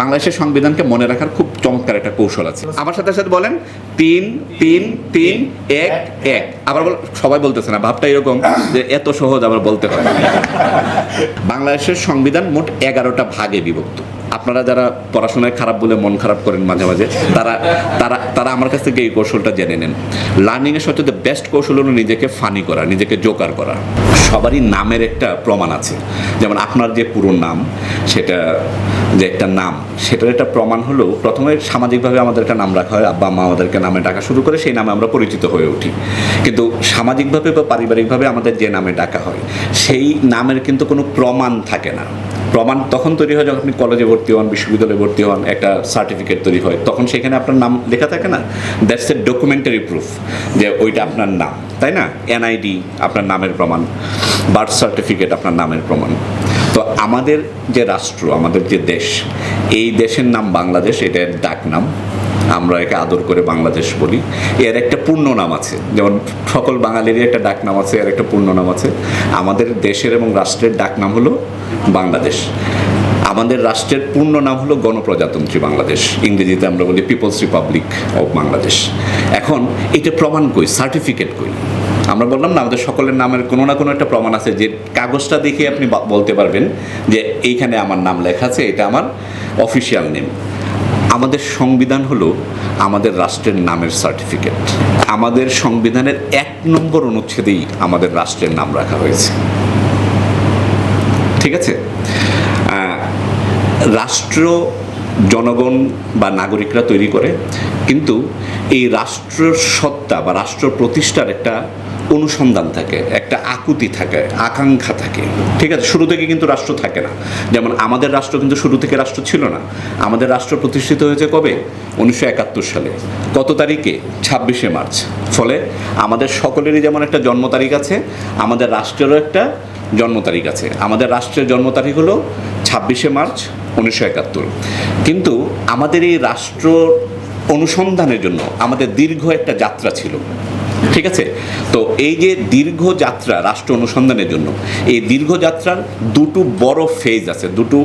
বাংলাদেশের সংবিধানকে মনে রাখার খুব চমৎকার একটা কৌশল আছে। আমার সাথে সাথে বলেন, তিন তিন তিন, এক এক। আবার সবাই বলতেছে না, ভাবটা এরকম যে এত সহজ আবার বলতে হয়। বাংলাদেশের সংবিধান মোট এগারোটা ভাগে বিভক্ত। আপনারা যারা পড়াশোনায় খারাপ বলে মন খারাপ করেন মাঝে মাঝে, তারা তারা তারা আমার কাছ থেকে এই কৌশলটা জেনে নেন। লার্নিংয়ের সবচেয়ে বেস্ট কৌশল হলো নিজেকে ফানি করা, নিজেকে জোকার করা। সবারই নামের একটা প্রমাণ আছে। যেমন আপনার যে পুরো নাম, সেটা, যে একটা নাম, সেটার একটা প্রমাণ হলো প্রথমে সামাজিকভাবে আমাদের একটা নাম রাখা হয়, আব্বা মা আমাদেরকে নামে ডাকা শুরু করে সেই নামে আমরা পরিচিত হয়ে উঠি। কিন্তু সামাজিকভাবে বা পারিবারিকভাবে আমাদের যে নামে ডাকা হয়, সেই নামের কিন্তু কোনো প্রমাণ থাকে না। প্রমাণ তখন তৈরি হয় যখন আপনি কলেজে ভর্তি হন, বিশ্ববিদ্যালয়ে ভর্তি হন, একটা সার্টিফিকেট তৈরি হয়। তখন সেখানে আপনার নাম লেখা থাকে না? দ্যাটস এ ডকুমেন্টারি প্রুফ যে ওইটা আপনার নাম, তাই না? এনআইডি আপনার নামের প্রমাণ বার্থ সার্টিফিকেট আপনার নামের প্রমাণ। তো আমাদের যে রাষ্ট্র, আমাদের যে দেশ, এই দেশের নাম বাংলাদেশ, এটা ডাক নাম আমরা একে আদর করে বাংলাদেশ বলি। এর একটা পূর্ণ নাম আছে। যেমন সকল বাঙালিরই একটা ডাক নাম আছে, এর একটা পূর্ণ নাম আছে। আমাদের দেশের এবং রাষ্ট্রের ডাক নাম হলো বাংলাদেশ। আমাদের রাষ্ট্রের পূর্ণ নাম হলো গণপ্রজাতন্ত্রী বাংলাদেশ। ইংরেজিতে আমরা বলি পিপলস রিপাবলিক অফ বাংলাদেশ। এখন এটা প্রমাণ কই, সার্টিফিকেট কই? আমরা বললাম না, আমাদের সকলের নামের কোনো না কোনো একটা প্রমাণ আছে। যে কাগজটা দেখে আপনি বলতে পারবেন যে এইখানে আমার নাম লেখা আছে, এটা আমার অফিসিয়াল নেম আমাদের সংবিধান হলো আমাদের রাষ্ট্রের নামের সার্টিফিকেট আমাদের সংবিধানের এক নম্বর অনুচ্ছেদেই আমাদের রাষ্ট্রের নাম রাখা হয়েছে। ঠিক আছে? রাষ্ট্র, জনগণ বা নাগরিকরা তৈরি করে, কিন্তু এই রাষ্ট্রের সত্তা বা রাষ্ট্র প্রতিষ্ঠার একটা অনুসন্ধান থাকে, একটা আকুতি থাকে, আকাঙ্ক্ষা থাকে। ঠিক আছে, শুরু থেকে কিন্তু রাষ্ট্র থাকে না। যেমন আমাদের রাষ্ট্র কিন্তু শুরু থেকে রাষ্ট্র ছিল না। আমাদের রাষ্ট্র প্রতিষ্ঠিত হয়েছে কবে? উনিশশো একাত্তর সালে। কত তারিখে? ছাব্বিশে মার্চ। ফলে আমাদের সকলেরই যেমন একটা জন্ম তারিখ আছে, আমাদের রাষ্ট্রেরও একটা জন্ম তারিখ আছে। আমাদের রাষ্ট্রের জন্ম তারিখ হলো ছাব্বিশে মার্চ উনিশশো একাত্তর। কিন্তু আমাদের এই রাষ্ট্র অনুসন্ধানের জন্য আমাদের দীর্ঘ একটা যাত্রা ছিল। ঠিক আছে? তো এই যে দীর্ঘ যাত্রা রাষ্ট্র অনুসন্ধানের জন্য, এই দীর্ঘ যাত্রার দুটো বড় ফেজ আছে, দুটো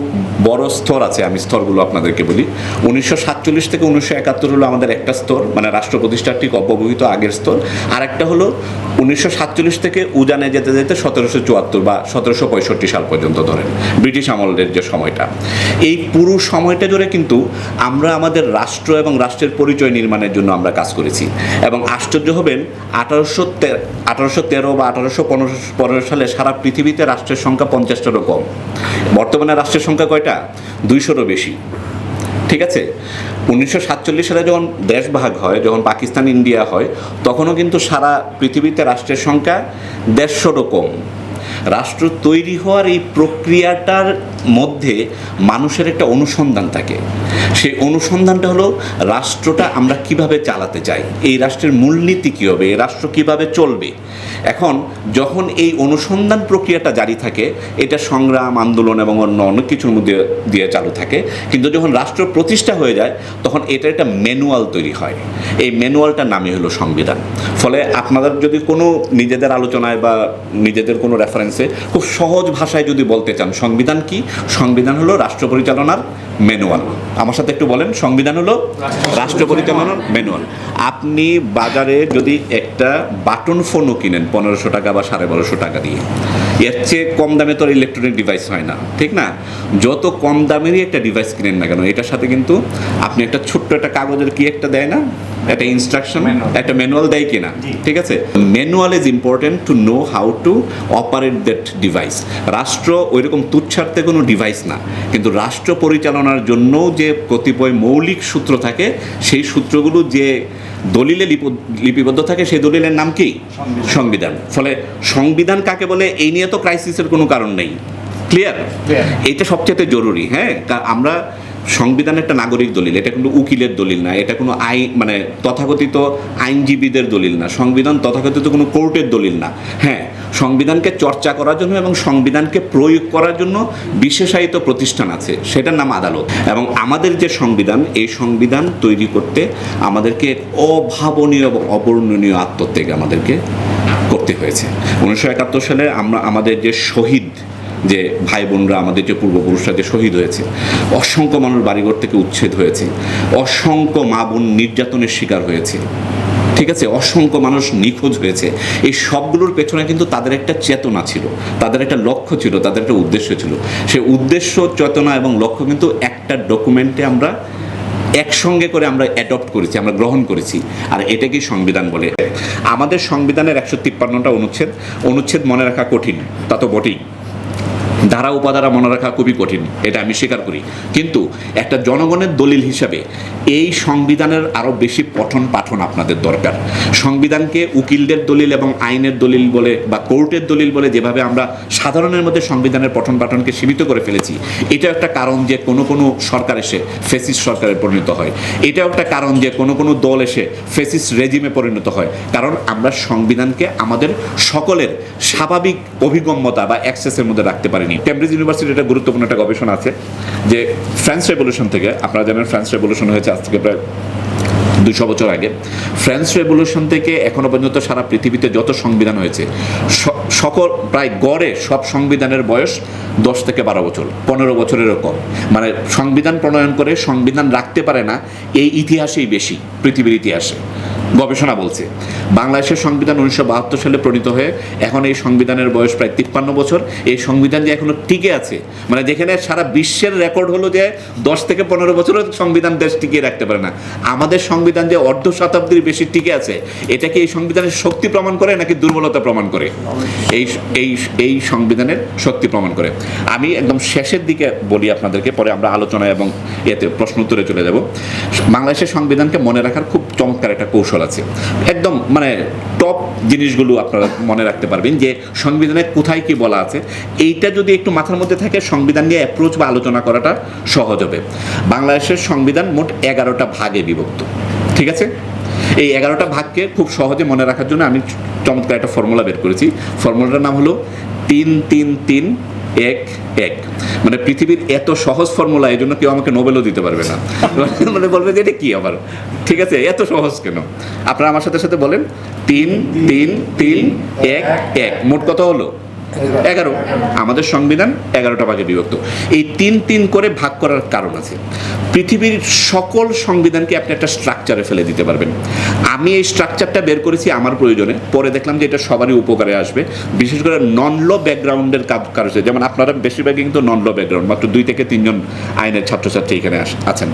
বড় স্তর আছে, আমি স্তরগুলো আপনাদেরকে বলি। উনিশশো সাতচল্লিশ থেকে উনিশশো একাত্তর হলো আমাদের একটা স্তর মানে রাষ্ট্র প্রতিষ্ঠার ঠিক অব্যবহিত আগের স্তর। আর একটা হলো উনিশশো সাতচল্লিশ থেকে উজানে যেতে যেতে সতেরোশো চুয়াত্তর বা সতেরোশো পঁয়ষট্টি সাল পর্যন্ত ধরেন, ব্রিটিশ আমলের যে সময়টা। এই পুরো সময়টা জুড়ে কিন্তু আমরা আমাদের রাষ্ট্র এবং রাষ্ট্রের পরিচয় নির্মাণের জন্য আমরা কাজ করেছি। এবং আশ্চর্য হবেন আঠারোশো আঠারোশো তেরো বা আঠারোশো পনেরো সালে সারা পৃথিবীতে রাষ্ট্রের সংখ্যা পঞ্চাশটারও কম। বর্তমানে রাষ্ট্রের সংখ্যা কয়টা? দুইশোরও বেশি। ঠিক আছে? উনিশশো সাতচল্লিশ সালে যখন দেশ ভাগ হয়, যখন পাকিস্তান, ইন্ডিয়া হয়, তখনও কিন্তু সারা পৃথিবীতে রাষ্ট্রের সংখ্যা দেড়শোরও কম। রাষ্ট্র তৈরি হওয়ার এই প্রক্রিয়াটার মধ্যে মানুষের একটা অনুসন্ধান থাকে। সেই অনুসন্ধানটা হলো রাষ্ট্রটা আমরা কীভাবে চালাতে চাই? এই রাষ্ট্রের মূলনীতি কী হবে? এই রাষ্ট্র কীভাবে চলবে? এখন যখন এই অনুসন্ধান প্রক্রিয়াটা জারি থাকে, এটা সংগ্রাম, আন্দোলন এবং অন্য অনেক কিছুর মধ্যে দিয়ে চালু থাকে। কিন্তু যখন রাষ্ট্র প্রতিষ্ঠা হয়ে যায়, তখন এটা একটা ম্যানুয়াল তৈরি হয়। এই ম্যানুয়ালটার নামই হলো সংবিধান। ফলে আপনাদের যদি কোনো নিজেদের আলোচনায় বা নিজেদের কোনো রেফারেন্সে খুব সহজ ভাষায় যদি বলতে চান, সংবিধান কি? সংবিধান হলো রাষ্ট্র পরিচালনার ম্যানুয়াল। আমার সাথে একটু বলেন, সংবিধান হলো রাষ্ট্র পরিচালনার ম্যানুয়াল। আপনি বাজারে যদি একটা বাটন ফোনও কিনেন পনেরোশো টাকা বা সাড়ে বারোশো টাকা দিয়ে, এর চেয়ে কম দামে তো ইলেকট্রনিক ডিভাইস হয় না, ঠিক না? যত কম দামেরই একটা ডিভাইস কিনেন না কেন, এটার সাথে কিন্তু আপনি একটা ছোট্ট একটা কাগজের কি একটা দেয় না? একটা ইনস্ট্রাকশন একটা ম্যানুয়াল দেয় কিনা ঠিক আছে? Manual is important to know how to operate that device রাষ্ট্র ওইরকম তুচ্ছার্থে কোনো ডিভাইস না কিন্তু রাষ্ট্র পরিচালনার জন্য যে কতিপয় মৌলিক সূত্র থাকে সেই সূত্রগুলো যে দলিলে লিপ- লিপিবদ্ধ থাকে সেই দলিলের নাম কি? সংবিধান। ফলে সংবিধান কাকে বলে? এই নিয়ে তো ক্রাইসিসের কোনো কারণ নেই। ক্লিয়ার. এইটা সবচেয়ে জরুরি হ্যাঁ? আমরা সংবিধান একটা নাগরিক দলিল, এটা কিন্তু উকিলের দলিল না, এটা কোনো আইন মানে তথাকথিত আইনজীবীদের দলিল না, সংবিধান তথাকথিত কোনো কোর্টের দলিল না। হ্যাঁ সংবিধানকে চর্চা করার জন্য এবং সংবিধানকে প্রয়োগ করার জন্য বিশেষায়িত প্রতিষ্ঠান আছে, সেটার নাম আদালত। এবং আমাদের যে সংবিধান, এই সংবিধান তৈরি করতে আমাদেরকে অভাবনীয় এবং অবর্ণনীয় আত্মত্যাগ আমাদেরকে করতে হয়েছে। উনিশশো একাত্তর সালে আমরা, আমাদের যে শহীদ যে ভাই বোনরা আমাদের যে পূর্বপুরুষরা যে শহীদ হয়েছে, অসংখ্য মানুষ বাড়িঘর থেকে উচ্ছেদ হয়েছে, অসংখ্য মা বোন নির্যাতনের শিকার হয়েছে, ঠিক আছে? অসংখ্য মানুষ নিখোঁজ হয়েছে। এই সবগুলোর পেছনে কিন্তু তাদের একটা চেতনা ছিল, তাদের একটা লক্ষ্য ছিল, তাদের একটা উদ্দেশ্য ছিল। সে উদ্দেশ্য, চেতনা এবং লক্ষ্য কিন্তু একটা ডকুমেন্টে আমরা একসঙ্গে করে আমরা অ্যাডপ্ট করেছি, আমরা গ্রহণ করেছি। আর এটাকেই সংবিধান বলে? আমাদের সংবিধানের একশো তিপ্পান্নটা অনুচ্ছেদ অনুচ্ছেদ মনে রাখা কঠিন, তা তো বটেই। ধারা উপাধারা মনে রাখা খুবই কঠিন, এটা আমি স্বীকার করি। কিন্তু একটা জনগণের দলিল হিসাবে এই সংবিধানের আরও বেশি পঠন পাঠন আপনাদের দরকার। সংবিধানকে উকিলদের দলিল এবং আইনের দলিল বলে বা কোর্টের দলিল বলে যেভাবে আমরা সাধারণের মধ্যে সংবিধানের পঠন পাঠনকে সীমিত করে ফেলেছি এটা একটা কারণ যে কোনো কোনো সরকার এসে ফেসিস সরকারে পরিণত হয়। এটাও একটা কারণ যে কোনো কোনো দল এসে ফেসিস রেজিমে পরিণত হয়। কারণ আমরা সংবিধানকে আমাদের সকলের স্বাভাবিক অভিগম্যতা বা অ্যাক্সেসের মধ্যে রাখতে পারিনি। ক্যামব্রিজ ইউনিভার্সিটির একটা গুরুত্বপূর্ণ একটা গবেষণা আছে যে ফ্রান্স রেভলিউশন থেকে, আপনারা জানেন ফ্রান্স রেভলিউশন হয়েছে আজ থেকে প্রায় দুশো বছর আগে। ফ্রান্স রেভলিউশন থেকে এখনও পর্যন্ত সারা পৃথিবীতে যত সংবিধান হয়েছে সকল, প্রায় গড়ে সব সংবিধানের বয়স দশ থেকে বারো বছর, পনেরো বছরেরও কম মানে সংবিধান প্রণয়ন করে সংবিধান রাখতে পারে না, এই ইতিহাসেই বেশি, পৃথিবীর ইতিহাসে। গবেষণা বলছে। বাংলাদেশের সংবিধান উনিশশো বাহাত্তর সালে প্রণীত হয়ে এখন এই সংবিধানের বয়স প্রায় তিপ্পান্ন বছর। এই সংবিধান যে এখনও টিকে আছে মানে যেখানে সারা বিশ্বের রেকর্ড হলো যে দশ থেকে পনেরো বছরও সংবিধান দেশ টিকিয়ে রাখতে পারে না। আমাদের সংবিধান যে অর্ধ শতাব্দীর বেশি টিকে আছে, এটা কি এই সংবিধানের শক্তি প্রমাণ করে নাকি দুর্বলতা প্রমাণ করে? এই এই এই সংবিধানের শক্তি প্রমাণ করে। আমি একদম শেষের দিকে বলি আপনাদেরকে, পরে আমরা আলোচনা এবং এতে প্রশ্ন উত্তরে চলে যাব। বাংলাদেশের সংবিধানকে মনে রাখার খুব চমৎকার একটা কৌশল আছে। একদম মানে টপ জিনিসগুলো আপনারা মনে রাখতে পারবেন যে সংবিধানে কোথায় কি বলা আছে। এইটা যদি একটু মাথার মধ্যে থাকে, সংবিধান নিয়ে অ্যাপ্রোচ বা আলোচনা করাটা সহজ হবে। বাংলাদেশের সংবিধান মোট এগারোটা ভাগে বিভক্ত। ঠিক আছে? এই এগারোটা ভাগকে খুব সহজে মনে রাখার জন্য আমি চমৎকার একটা ফর্মুলা বের করেছি। ফর্মুলাটার নাম হলো তিন তিন তিন এক এক। মানে পৃথিবীর এত সহজ ফর্মুলা এই জন্য কেউ আমাকে নোবেলও দিতে পারবে না। মানে বলবে যে, এটা কি আবার? ঠিক আছে, এত সহজ কেন? আপনারা আমার সাথে সাথে বলেন, তিন তিন তিন, এক এক। মোট কথা হলো? এগারো। আমাদের সংবিধান এগারোটা ভাগে বিভক্ত। এই তিন তিন করে ভাগ করার কারণ আছে। পৃথিবীর সকল সংবিধানকে আপনি একটা স্ট্রাকচারে ফেলে দিতে পারবেন। আমি এই স্ট্রাকচারটা বের করেছি আমার প্রয়োজনে। পরে দেখলাম যে এটা সবারই উপকারে আসবে। বিশেষ করে নন ল ব্যাকগ্রাউন্ডের কাজ যেমন আপনারা বেশিরভাগই কিন্তু নন ল ব্যাকগ্রাউন্ড মাত্র দুই থেকে তিনজন আইনের ছাত্রছাত্রী এখানে আছেন।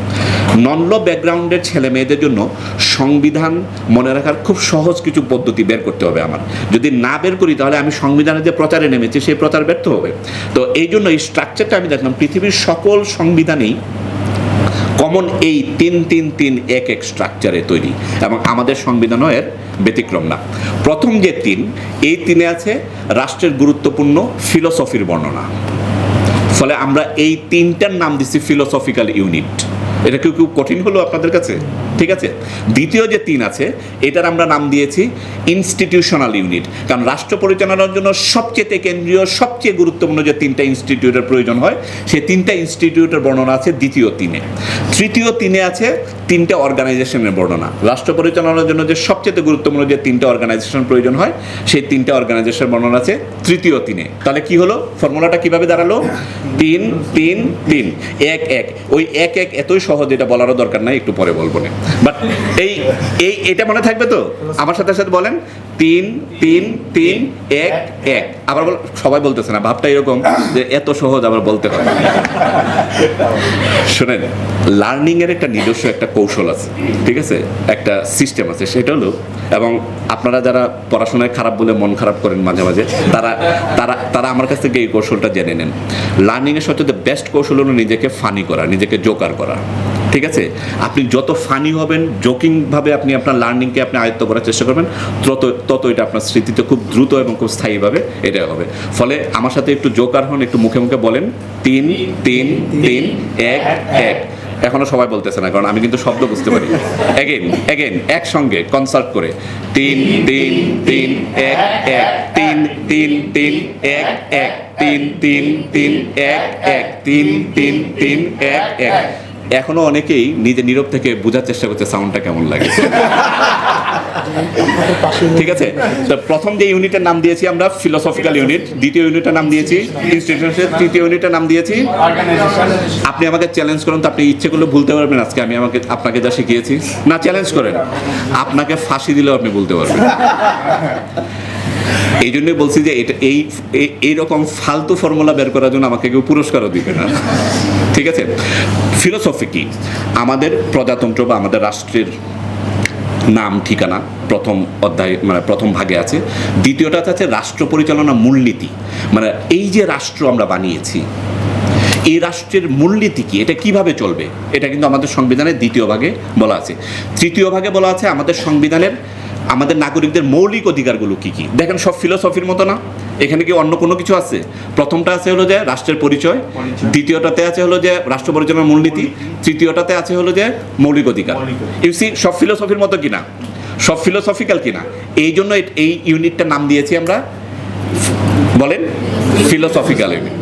নন ল ব্যাকগ্রাউন্ডের ছেলে মেয়েদের জন্য সংবিধান মনে রাখার খুব সহজ কিছু পদ্ধতি বের করতে হবে আমার। যদি না বের করি, তাহলে আমি সংবিধানের যে প্রচারে নেমেছি সেই প্রচার ব্যর্থ হবে। তো এই জন্য এই স্ট্রাকচারটা আমি দেখলাম, পৃথিবীর সকল সংবিধানেই কমন এই তিন তিন তিন, এক এক স্ট্রাকচারে তৈরি এবং আমাদের সংবিধানও এর ব্যতিক্রম না। প্রথম যে তিন, এই তিনে আছে রাষ্ট্রের গুরুত্বপূর্ণ ফিলোসফির বর্ণনা। ফলে আমরা এই তিনটার নাম দিচ্ছি ফিলোসফিক্যাল ইউনিট এটা কেউ কেউ কঠিন হলো আপনাদের কাছে? ঠিক আছে? দ্বিতীয় যে তিন আছে, এটার আমরা নাম দিয়েছি ইনস্টিটিউশনাল ইউনিট কারণ রাষ্ট্র পরিচালনার জন্য সবচেয়ে কেন্দ্রীয়, সবচেয়ে গুরুত্বপূর্ণ যে তিনটা ইনস্টিটিউটের প্রয়োজন হয়, সেই তিনটা ইনস্টিটিউটের বর্ণনা আছে দ্বিতীয় তিনে। তৃতীয় তিনে আছে তিনটা অর্গানাইজেশনের বর্ণনা। রাষ্ট্র পরিচালনার জন্য যে সবচেয়ে গুরুত্বপূর্ণ যে তিনটে অর্গানাইজেশন প্রয়োজন হয়, সেই তিনটা অর্গানাইজেশনের বর্ণনা আছে তৃতীয় তিনে। তাহলে কি হলো? ফর্মুলাটা কীভাবে দাঁড়াল? তিন তিন তিন। এক এক। ওই এক এক এতই সহজ, এটা বলারও দরকার নাই, একটু পরে বলব না। বাট এই এই, এটা মনে থাকবে তো? আমার সাথে সাথে বলেন, তিন তিন তিন, এক এক। আবার সবাই বলতেছে না, ভাবটা এরকম যে এত সহজ আবার বলতে হয়। শোনেন একটা নিজস্ব একটা কৌশল আছে, ঠিক আছে? একটা সিস্টেম আছে, সেটা হলো, এবং আপনারা যারা পড়াশোনায় খারাপ বলে মন খারাপ করেন মাঝে মাঝে, তারা তারা তারা আমার কাছ থেকে এই কৌশলটা জেনে নেন। লার্নিং এর সবচেয়ে বেস্ট কৌশল হলো নিজেকে ফানি করা, নিজেকে জোকার করা। ঠিক আছে আপনি যত ফানি হবেন জোকিংভাবে আপনি আপনার লার্নিংকে আপনি আয়ত্ত করার চেষ্টা করবেন তত তত এটা আপনার স্মৃতিতে খুব দ্রুত এবং খুব স্থায়ীভাবে এটা হবে ফলে আমার সাথে একটু জোকার হন একটু মুখে মুখে বলেন তিন তিন তিন এক এক এখনও সবাই বলতেছে না কারণ আমি কিন্তু শব্দ বুঝতে পারি এগেন এগেন একসঙ্গে কনসার্ট করে তিন তিন তিন এক এক তিন তিন তিন এক এক তিন তিন তিন এক এক তিন তিন তিন এক এক এখনও অনেকেই নিজে নীরব থেকে বোঝার চেষ্টা করছে সাউন্ডটা কেমন লাগে। ঠিক আছে? তো প্রথম যে ইউনিটের নাম দিয়েছি আমরা ফিলোসফিক্যাল ইউনিট দ্বিতীয় ইউনিটের নাম দিয়েছি ইনস্টিটিউশন তৃতীয় ইউনিটের নাম দিয়েছি। আপনি আমাকে চ্যালেঞ্জ করুন, তো আপনি ইচ্ছে করলে ভুলতে পারবেন আজকে, আমি আমাকে, আপনাকে যা শিখিয়েছি। না চ্যালেঞ্জ করেন। আপনাকে ফাঁসি দিলেও আপনি বলতে পারবেন। এই জন্যই বলছি যে এটা এই, এই- এইরকম ফালতু ফর্মুলা বের করার জন্য আমাকে কেউ পুরস্কারও দিবে না। ঠিক আছে? ফিলোসফি কি? আমাদের প্রজাতন্ত্র বা আমাদের রাষ্ট্রের নাম, ঠিকানা প্রথম অধ্যায় মানে প্রথম ভাগে আছে। দ্বিতীয়টা আছে রাষ্ট্র পরিচালনা মূলনীতি। মানে এই যে রাষ্ট্র আমরা বানিয়েছি, এই রাষ্ট্রের মূলনীতি কি? এটা কীভাবে চলবে? এটা কিন্তু আমাদের সংবিধানের দ্বিতীয় ভাগে বলা আছে। তৃতীয় ভাগে বলা আছে আমাদের সংবিধানের আমাদের নাগরিকদের মৌলিক অধিকারগুলো কি কি? দেখেন সব ফিলোসফির মতো না? এখানে কি অন্য কোনো কিছু আছে? প্রথমটা আছে হলো যে রাষ্ট্রের পরিচয় দ্বিতীয়টাতে আছে হলো যে রাষ্ট্র পরিচালনার মূলনীতি তৃতীয়টাতে আছে হলো যে মৌলিক অধিকার। ইউসি সব ফিলোসফির মতো কিনা? সব ফিলোসফিক্যাল কিনা? এই জন্য এই ইউনিটটার নাম দিয়েছি আমরা বলেন ফিলোসফিক্যাল ইউনিট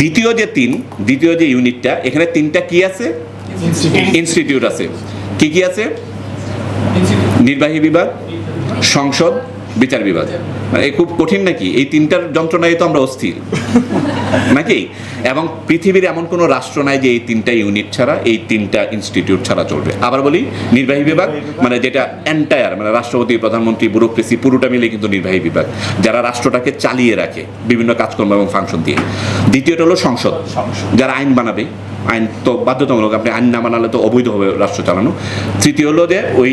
দ্বিতীয় যে তিন দ্বিতীয় যে ইউনিটটা এখানে তিনটা কি আছে? ইনস্টিটিউট আছে। কি কি আছে? নির্বাহী বিভাগ, সংসদ, বিচার বিভাগ। মানে এই খুব কঠিন নাকি? এই তিনটার যন্ত্রণায় তো আমরা অস্থির। নাকি? এবং পৃথিবীর এমন কোনো রাষ্ট্র নাই যে এই তিনটা ইউনিট ছাড়া, এই তিনটা ইনস্টিটিউট ছাড়া চলবে। আবার বলি, নির্বাহী বিভাগ মানে যেটা এন্টায়ার মানে রাষ্ট্রপতি, প্রধানমন্ত্রী, ব্যুরোক্রেসি, পুরোটা মিলে কিন্তু নির্বাহী বিভাগ, যারা রাষ্ট্রটাকে চালিয়ে রাখে বিভিন্ন কাজকর্ম এবং ফাংশন দিয়ে। দ্বিতীয়টা হলো সংসদ, যারা আইন বানাবে। আইন তো বাধ্যতামূলক, আপনি আইন না বানালে তো অবৈধ হবে রাষ্ট্র চালানো। তৃতীয় হলো যে ওই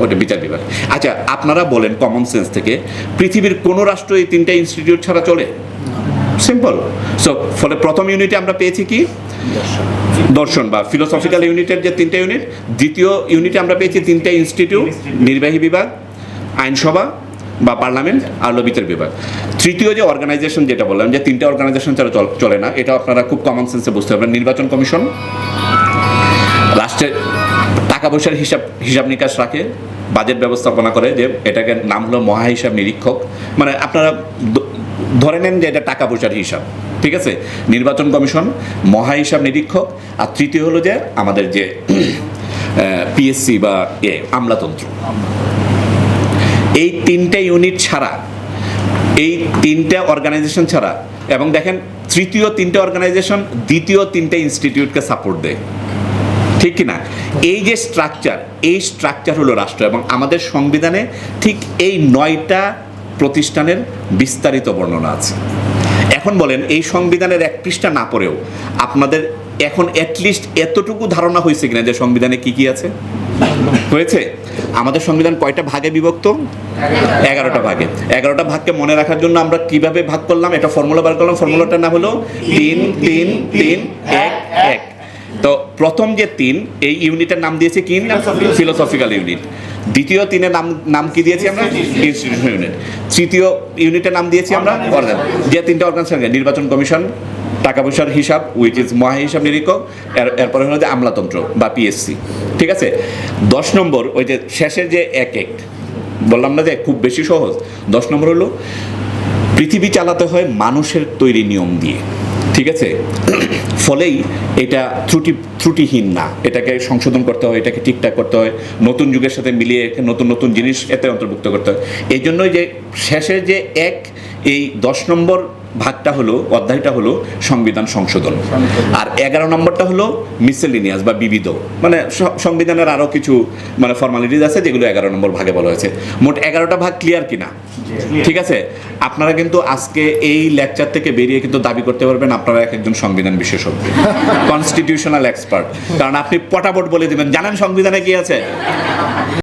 ওটা বিচার বিভাগ। আচ্ছা আপনারা বলেন কমন সেন্স থেকে পৃথিবীর কোনো রাষ্ট্র এই তিনটা ইনস্টিটিউট ছাড়া চলে? সিম্পল সো ফলে প্রথম ইউনিটে আমরা পেয়েছি কি? দর্শন। বা ফিলোসফিক্যাল ইউনিটের যে তিনটা ইউনিট দ্বিতীয় ইউনিটে আমরা পেয়েছি তিনটা ইনস্টিটিউট নির্বাহী বিভাগ আইনসভা বা পার্লামেন্ট আর বিচার বিভাগ। তৃতীয় যে অর্গানাইজেশন যেটা বললাম যে তিনটা অর্গানাইজেশন ছাড়া চল- চলে না এটা আপনারা খুব কমন সেন্সে বুঝতে পারবেন। নির্বাচন কমিশন রাষ্ট্রের টাকা পয়সার হিসাব হিসাব নিকাশ রাখে বাজেট ব্যবস্থাপনা করে যে এটাকে নাম হলো মহা হিসাব নিরীক্ষক। মানে আপনারা ধরে নেন যে এটা টাকা পয়সার হিসাব, ঠিক আছে? নির্বাচন কমিশন মহা হিসাব নিরীক্ষক, আর তৃতীয় হলো যে আমাদের যে পিএসসি বা এ, আমলাতন্ত্র। এই তিনটে ইউনিট ছাড়া, এই তিনটে অর্গানাইজেশন ছাড়া, এবং দেখেন, তৃতীয় তিনটে অর্গানাইজেশন দ্বিতীয় তিনটে ইনস্টিটিউটকে সাপোর্ট দেয়। ঠিক কি না এই যে স্ট্রাকচার এই স্ট্রাকচার হলো রাষ্ট্র এবং আমাদের সংবিধানে ঠিক এই নয়টা প্রতিষ্ঠানের বিস্তারিত বর্ণনা আছে। এখন বলেন, এই সংবিধানের এক পৃষ্ঠা না পড়েও আপনাদের এখন অ্যাটলিস্ট এতটুকু ধারণা হয়েছে কিনা যে সংবিধানে কি কি আছে? হয়েছে? আমাদের সংবিধান কয়টা ভাগে বিভক্ত? এগারোটা ভাগে। এগারোটা ভাগকে মনে রাখার জন্য আমরা কীভাবে ভাগ করলাম? এটা ফর্মুলা বার করলাম। ফর্মুলাটার নাম হলো তিন তিন তিন, এক এক। তো প্রথম যে তিন এই ইউনিটের নাম দিয়েছে কি? ফিলোসফিক্যাল ইউনিট দ্বিতীয় তিনের নাম নাম কি দিয়েছি আমরা? ইনস্টিটিউশন ইউনিট তৃতীয় ইউনিটের নাম দিয়েছি আমরা? অর্গান যে তিনটা অর্গানাইজেশন নির্বাচন কমিশন টাকা পয়সার হিসাব উইচ ইজ মহা হিসাব নিরীক্ষক এরপরে হলো যে আমলাতন্ত্র বা পিএসসি ঠিক আছে? দশ নম্বর ওই যে শেষের যে এক এক বললাম না যে খুব বেশি সহজ দশ নম্বর হলো পৃথিবী চালাতে হয় মানুষের তৈরি নিয়ম দিয়ে। ঠিক আছে? ফলেই এটা ত্রুটি, ত্রুটিহীন না। এটাকে সংশোধন করতে হয়, এটাকে ঠিকঠাক করতে হয়, নতুন যুগের সাথে মিলিয়ে নতুন নতুন জিনিস এতে অন্তর্ভুক্ত করতে হয়। এই জন্যই যে শেষের যে এক, এই দশ নম্বর ভাগটা হলো অধ্যায়টা হলো সংবিধান সংশোধন। আর এগারো নম্বরটা হলো মিসেলিনিয়াস বা বিবিধ। মানে সংবিধানের আরও কিছু মানে ফর্মালিটিস আছে যেগুলো এগারো নম্বর ভাগে বলা হয়েছে। মোট এগারোটা ভাগ ক্লিয়ার কিনা? ঠিক আছে? আপনারা কিন্তু আজকে এই লেকচার থেকে বেরিয়ে কিন্তু দাবি করতে পারবেন আপনারা এক একজন সংবিধান বিশেষজ্ঞ। কনস্টিটিউশনাল এক্সপার্ট কারণ আপনি পটাপট বলে দেবেন জানেন সংবিধানে কি আছে?